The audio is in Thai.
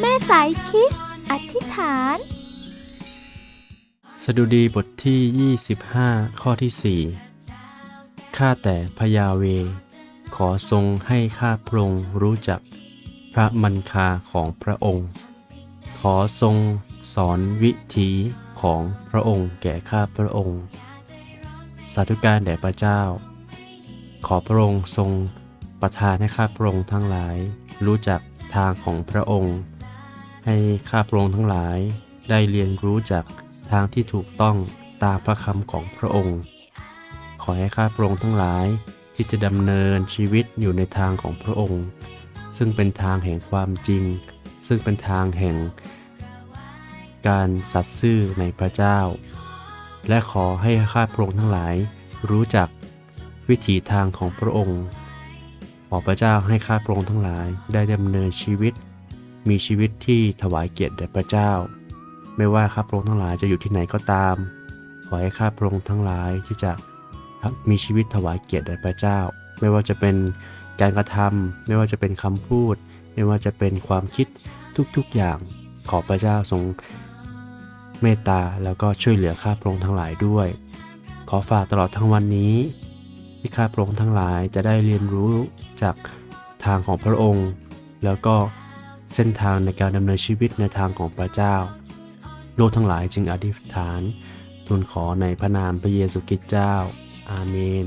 แม่สายคิส อธิษฐาน สดุดีบทที่ 25 ข้อที่ 4 ข้าแต่พยาเว ขอทรงให้ข้าพระองค์รู้จักพระมันคาของพระองค์ ขอทรงสอนวิถีของพระองค์แก่ข้าพระองค์ สาธุการแด่พระเจ้า ขอพระองค์ทรงประทานให้ข้าพระองค์ทั้งหลาย รู้จักทางของพระองค์ ให้ข้าพระองค์ทั้งหลาย ได้เรียนรู้จากทางที่ถูกต้องตามพระคำของพระองค์ ขอให้ข้าพระองค์ทั้งหลายที่จะดำเนินชีวิตอยู่ในทางของพระองค์ ซึ่งเป็นทางแห่งความจริง ซึ่งเป็นทางแห่ง การสัตย์ซื่อในพระเจ้า และขอให้ข้าพระองค์ทั้งหลาย รู้จักวิถีทางของพระองค์ ขอพระเจ้าให้ข้าพระองค์ทั้งหลายได้ดำเนินชีวิต มีชีวิตที่ถวายเกียรติแด่พระเจ้า ไม่ว่าข้าพระองค์ทั้งหลายจะอยู่ที่ไหนก็ตาม ขอให้ข้าพระองค์ทั้งหลายที่จะมีชีวิตถวายเกียรติแด่พระเจ้า ไม่ว่าจะเป็นการกระทำไม่ว่าจะเป็นคำพูด ไม่ว่าจะเป็นความคิดทุกๆอย่าง ขอพระเจ้าทรงเมตตาแล้วก็ช่วยเหลือข้าพระองค์ทั้งหลายด้วย ขอฝากตลอดทั้งวันนี้ ที่ข้าพระองค์ทั้งหลายจะได้เรียนรู้จากทางของพระองค์ แล้วก็ เส้นทางในการดำเนินชีวิตในทางของพระเจ้า โลกทั้งหลายจึงอธิษฐานทูลขอในพระนามพระเยซูคริสต์เจ้า อาเมน